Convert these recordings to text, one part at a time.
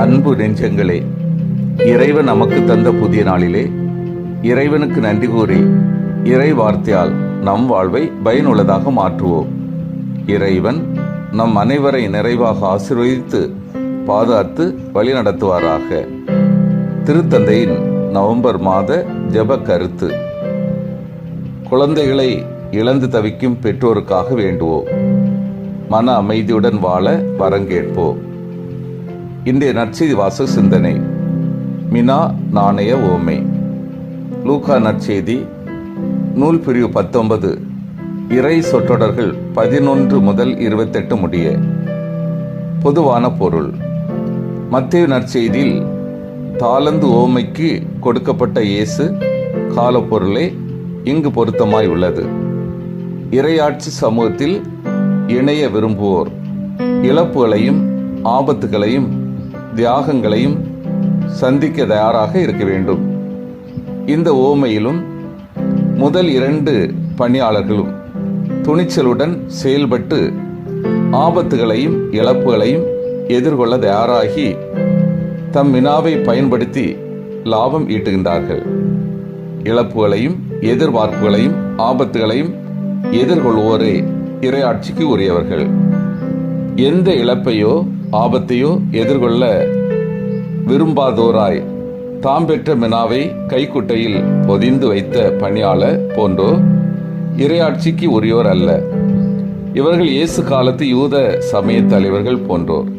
அன்பு நெஞ்சங்களே இறைவன் நமக்கு தந்த புதிய நாளிலே இறைவனுக்கு நன்றி கூறி இறை வார்த்தையால் நம் வாழ்வை பயனுள்ளதாக மாற்றுவோம். இறைவன் நம் அனைவரை நிறைவாக ஆசீர்வதித்து பாதுகாத்து வழிநடத்துவாராக. திருத்தந்தையின் நவம்பர் மாத ஜப கருத்து. குழந்தைகளை இழந்து தவிக்கும் பெற்றோருக்காக வேண்டுவோம். மன அமைதியுடன் வாழ வரங்கேட்போம் இன்றைய நற்செய்தி வாச சிந்தனை. மினா நாணய ஓமை. லூகா நற்செய்தி நூல் பிரிவு பத்தொன்பது இறை சொற்றொடர்கள் பதினொன்று முதல் இருபத்தெட்டு முடிய. பொதுவான பொருள். மத்திய நற்செய்தியில் தாளந்து ஓமைக்கு கொடுக்கப்பட்ட இயேசு காலப்பொருளே இங்கு பொருத்தமாய் உள்ளது. இறையாட்சி சமூகத்தில் இணைய விரும்புவோர் இழப்புகளையும் ஆபத்துகளையும் தியாகங்களையும் சந்திக்க தயாராக இருக்க வேண்டும். இந்த ஓமையிலும் முதல் இரண்டு பணியாளர்களும் துணிச்சலுடன் செயல்பட்டு ஆபத்துகளையும் இழப்புகளையும் எதிர்கொள்ள தயாராகி தம் வினாவை பயன்படுத்தி லாபம் ஈட்டுகின்றார்கள். இழப்புகளையும் எதிர்பார்ப்புகளையும் ஆபத்துகளையும் எதிர்கொள்வோரே இரையாட்சிக்கு உரியவர்கள். எந்த இழப்பையோ ஆபத்தையோ எதிர்கொள்ள விரும்பாதோராய் தாம் பெற்ற மினாவை கைக்குட்டையில் பொதிந்து வைத்த பணியாளர் போன்றோ இறையாட்சிக்கு உரியோர் அல்ல. இவர்கள் இயேசு காலத்து யூத சமய தலைவர்கள் போன்றோர்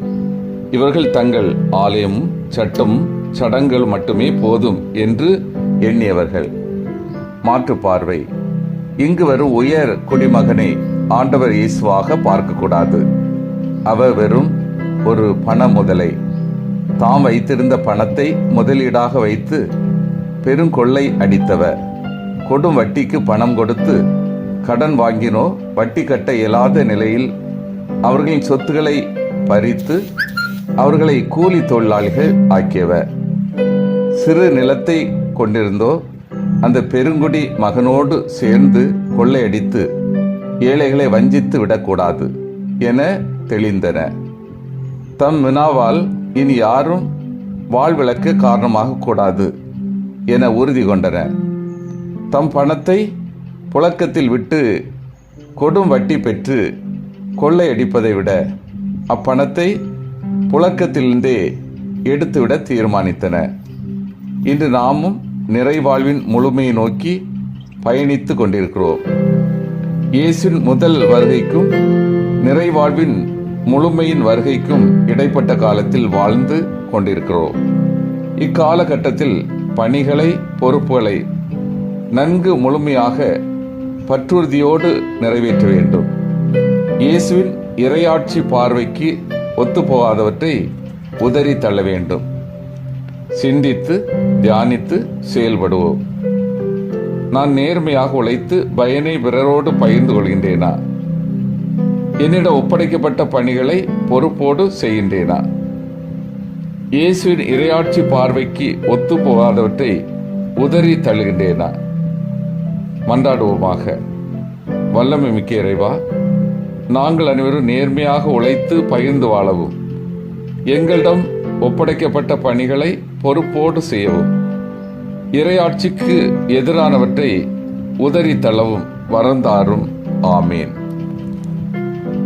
இவர்கள் தங்கள் ஆலயமும் சட்டமும் சடங்குகள் மட்டுமே போதும் என்று எண்ணியவர்கள். மாற்று பார்வை. இங்கு வரும் உயர் குடிமகனை ஆண்டவர் இயேசுவாக பார்க்கக்கூடாது. அவர் வெறும் ஒரு பண முதலை. தாம் வைத்திருந்த பணத்தை முதலீடாக வைத்து பெருங்கொள்ளை அடித்தவர். கொடும் வட்டிக்கு பணம் கொடுத்து கடன் வாங்கினோ வட்டி கட்ட இயலாத நிலையில் அவர்களின் சொத்துக்களை பறித்து அவர்களை கூலி தொழிலாளிகள் ஆக்கியவர். சிறு நிலத்தை கொண்டிருந்தோ அந்த பெருங்குடி மகனோடு சேர்ந்து கொள்ளையடித்து ஏழைகளை வஞ்சித்து விடக்கூடாது என தெளிந்தன. தம் வினாவால் இனி யாரும் வாழ்விளக்க காரணமாக கூடாது என உறுதி கொண்டன. தம் பணத்தை புழக்கத்தில் விட்டு கொடும் வட்டி பெற்று கொள்ளையடிப்பதை விட அப்பணத்தை புழக்கத்திலிருந்தே எடுத்துவிட தீர்மானித்தன. இன்று நாமும் நிறைவாழ்வின் முழுமையை நோக்கி பயணித்து கொண்டிருக்கிறோம். இயேசுவின் முதல் வருகைக்கும் நிறைவாழ்வின் முழுமையின் வருகைக்கும் இடைப்பட்ட காலத்தில் வாழ்ந்து கொண்டிருக்கிறோம். இக்காலகட்டத்தில் பணிகளை பொறுப்புகளை நன்கு முழுமையாக பற்றுறுதியோடு நிறைவேற்ற வேண்டும். இயேசுவின் இரையாட்சி பார்வைக்கு ஒத்துப்போகாதவற்றை உதறி தள்ள வேண்டும். சிந்தித்து தியானித்து செயல்படுவோம். நான் நேர்மையாக உழைத்து பயனை பிறரோடு பகிர்ந்து கொள்கின்றேனா? என்னிடம் ஒப்படைக்கப்பட்ட பணிகளை பொறுப்போடு செய்கின்றேனா? இயேசுவின் இரையாட்சி பார்வைக்கு ஒத்து போகாதவற்றை உதறி தள்ளுகின்றேனா? மன்றாடுவோமாக. வல்லமை மிக்க இறைவா நாங்கள் அனைவரும் நேர்மையாக உழைத்து பகிர்ந்து வாழவும். எங்களிடம் ஒப்படைக்கப்பட்ட பணிகளை பொறுப்போடு செய்யவும். இறையாட்சிக்கு எதிரானவற்றை உதறி தள்ளவும் வரந்தாரும். ஆமேன்.